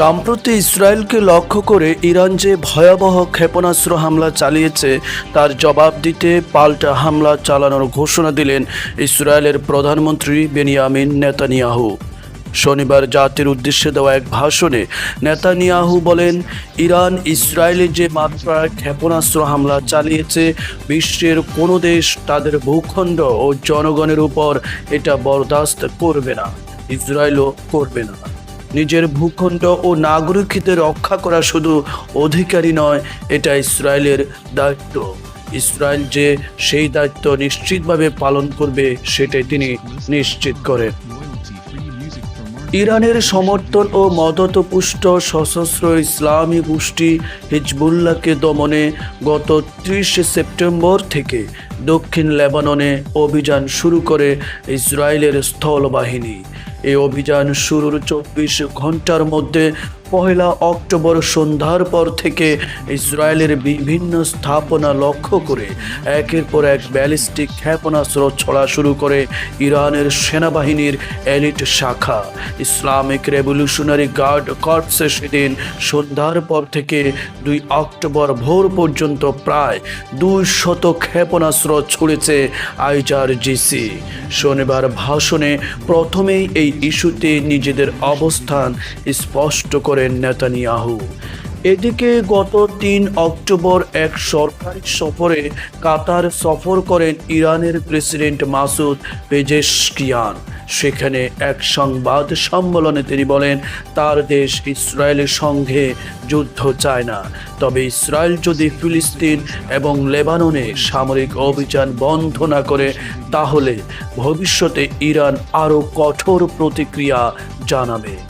সম্প্রতি ইসরায়েলকে লক্ষ্য করে ইরান যে ভয়াবহ ক্ষেপণাস্ত্র হামলা চালিয়েছে, তার জবাব দিতে পাল্টা হামলা চালানোর ঘোষণা দিলেন ইসরায়েলের প্রধানমন্ত্রী বেনিয়ামিন নেতানিয়াহু। শনিবার জাতির উদ্দেশ্যে দেওয়া এক ভাষণে নেতানিয়াহু বলেন, ইরান ইসরায়েলে যে মাত্রায় ক্ষেপণাস্ত্র হামলা চালিয়েছে, বিশ্বের কোনো দেশ তাদের ভূখণ্ড ও জনগণের উপর এটা বরদাস্ত করবে না, ইসরায়েলও করবে না। নিজের ভূখণ্ড ও নাগরিকদের রক্ষা করা শুধু অধিকারী নয়, এটা ইসরায়েলের দায়িত্ব। ইসরায়েল যে সেই দায়িত্ব নিশ্চিতভাবে পালন করবে, সেটাই তিনি নিশ্চিত করেন। ইরানের সমর্থন ও মদতপুষ্ট সশস্ত্র ইসলামী গোষ্ঠী হিজবুল্লাহকে দমনে গত ত্রিশে সেপ্টেম্বর থেকে দক্ষিণ লেবাননে অভিযান শুরু করে ইসরায়েলের স্থলবাহিনী। এই অভিযান শুরুর চব্বিশ ঘণ্টার মধ্যে পহেলা অক্টোবর সন্ধ্যার পর থেকে ইসরায়েলের বিভিন্ন স্থাপনা লক্ষ্য করে একের পর এক ব্যালিস্টিক ক্ষেপণাস্ত্র ছড়া শুরু করে ইরানের সেনাবাহিনীর এলিট শাখা। ইসলামিক রেভলিউশনারি গার্ড কর্পসে সেদিন সন্ধ্যার পর থেকে দুই অক্টোবর ভোর পর্যন্ত প্রায় দুই শত ক্ষেপণাস্ত্র ছুড়েছে আইজার জিসি। শনিবার ভাষণে প্রথমেই এই ইস্যুতে নিজেদের অবস্থান স্পষ্ট করেন নেতানিয়াহু। এদিকে গত তিন অক্টোবর এক সরকারি সফরে কাতার সফর করেন ইরানের প্রেসিডেন্ট মাসুদ পেজেশকিয়ান। সেখানে এক সংবাদ সম্মেলনে তিনি বলেন, তার দেশ ইসরায়েলের সঙ্গে যুদ্ধ চায় না। তবে ইসরায়েল যদি ফিলিস্তিন এবং লেবাননে সামরিক অভিযান বন্ধ না করে, তাহলে ভবিষ্যতে ইরান আরও কঠোর প্রতিক্রিয়া জানাবে।